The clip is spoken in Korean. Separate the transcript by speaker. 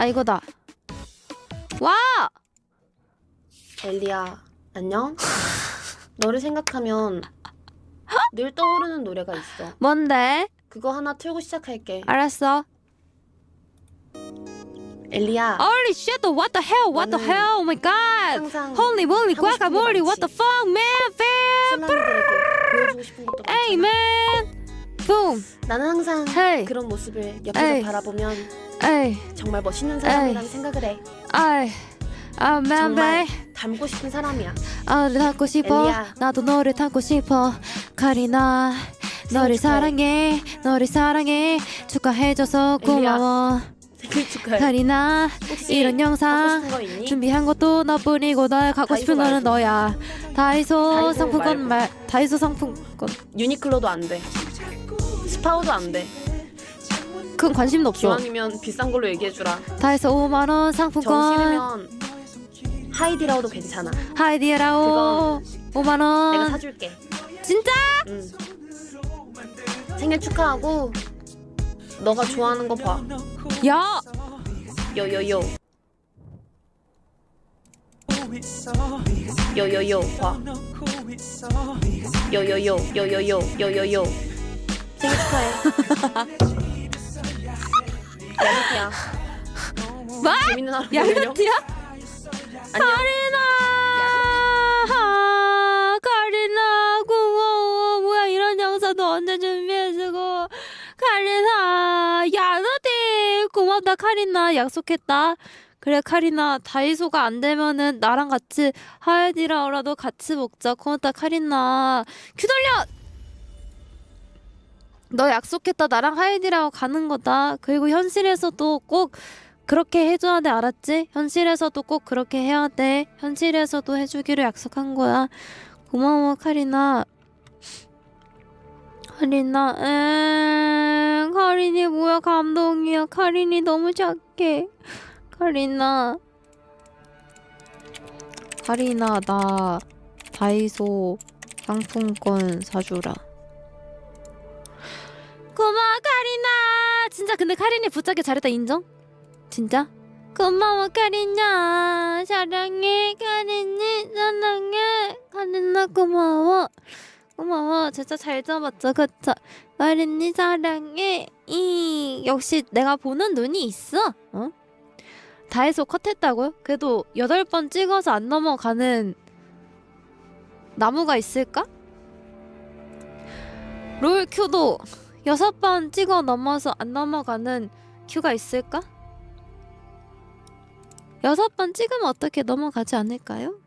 Speaker 1: 아 이거다. 와!
Speaker 2: 엘리야 안녕? 너를 생각하면 늘 떠오르는 노래가 있어.
Speaker 1: 뭔데?
Speaker 2: 그거 하나 틀고 시작할게.
Speaker 1: 알았어.
Speaker 2: 엘리야
Speaker 1: Holy shit! What the hell? What the
Speaker 2: 나는
Speaker 1: hell? Oh my god!
Speaker 2: 항상
Speaker 1: Holy moly!
Speaker 2: 하고 싶은 게
Speaker 1: guacamole! What
Speaker 2: 많지.
Speaker 1: the fuck, man? Fam!
Speaker 2: 슬라임들에게 보여주고 싶은 것도
Speaker 1: Hey,
Speaker 2: 많잖아.
Speaker 1: man! Boom!
Speaker 2: 나는 항상
Speaker 1: Hey!
Speaker 2: 그런 모습을 옆에서
Speaker 1: 에이.
Speaker 2: 바라보면
Speaker 1: Hey!
Speaker 2: 정말 멋있는 사람이라는 생각을 해.
Speaker 1: Ay! 아,
Speaker 2: 정말
Speaker 1: babe!
Speaker 2: 닮고 싶은 사람이야.
Speaker 1: 아, 너를 닮고 싶어.
Speaker 2: 엘리야.
Speaker 1: 나도 너를 닮고 싶어. 카리나, 너를
Speaker 2: 축하해.
Speaker 1: 사랑해. 너를 사랑해. 축하해줘서
Speaker 2: 엘리야.
Speaker 1: 고마워.
Speaker 2: 생일 축하해.
Speaker 1: 카리나,
Speaker 2: 혹시
Speaker 1: 이런 영상
Speaker 2: 싶은 거 있니?
Speaker 1: 준비한 것도 너뿐이고 널 갖고
Speaker 2: 다이소
Speaker 1: 싶은 거는
Speaker 2: 말고.
Speaker 1: 너야. 다이소
Speaker 2: 다이소
Speaker 1: 상품권
Speaker 2: 말고.
Speaker 1: 말, 다이소 상품권.
Speaker 2: 유니클로도 안 돼. 스파오도 안 돼.
Speaker 1: 그건 관심도 없어.
Speaker 2: 기왕이면 비싼 걸로 얘기해 주라.
Speaker 1: 다이소 5만
Speaker 2: 원정
Speaker 1: 상품권.
Speaker 2: 싫으면 하이디라오도 괜찮아.
Speaker 1: 하이디라오 5만
Speaker 2: 내가
Speaker 1: 원.
Speaker 2: 사줄게.
Speaker 1: 진짜?
Speaker 2: 응. 생일 축하하고 너가 좋아하는 거 봐.
Speaker 1: 야,
Speaker 2: 요요요. 요요요 봐. 요요요 요요요 요요요. 생일 축하해. 야기야.
Speaker 1: 뭐?
Speaker 2: 재밌는 하루.
Speaker 1: 야그티야?
Speaker 2: 안녕.
Speaker 1: 카리나, 카리나 고마워. 뭐야 이런 영상도 언제 준비해주고. 카리나, 야그티 고맙다 카리나 약속했다. 그래 카리나 다이소가 안 되면은 나랑 같이 하이디라오라도 같이 먹자. 고맙다 카리나. 큐 돌려. 너 약속했다 나랑 하이디라오 가는 거다. 그리고 현실에서도 꼭 그렇게 해줘야 돼 알았지? 현실에서도 꼭 그렇게 해야 돼. 현실에서도 해주기로 약속한 거야. 고마워 카리나. 카리나, 엥, 카린이 뭐야 감동이야. 카린이 너무 착해. 카리나. 카리나 나 다이소 상품권 사주라. 고마워 카리나. 진짜 근데 카린이 붙잡기 잘했다 인정? 진짜? 고마워 카린야 사랑해 카린이 사랑해 카린아 고마워 고마워 진짜 잘 잡았죠 그쵸 카린이 사랑해 이 역시 내가 보는 눈이 있어 어? 다 해서 컷했다고요? 그래도 여덟 번 찍어서 안 넘어가는 나무가 있을까? 롤 큐도 여섯 번 찍어 넘어서 안 넘어가는 큐가 있을까? 여섯 번 찍으면 어떻게 넘어가지 않을까요?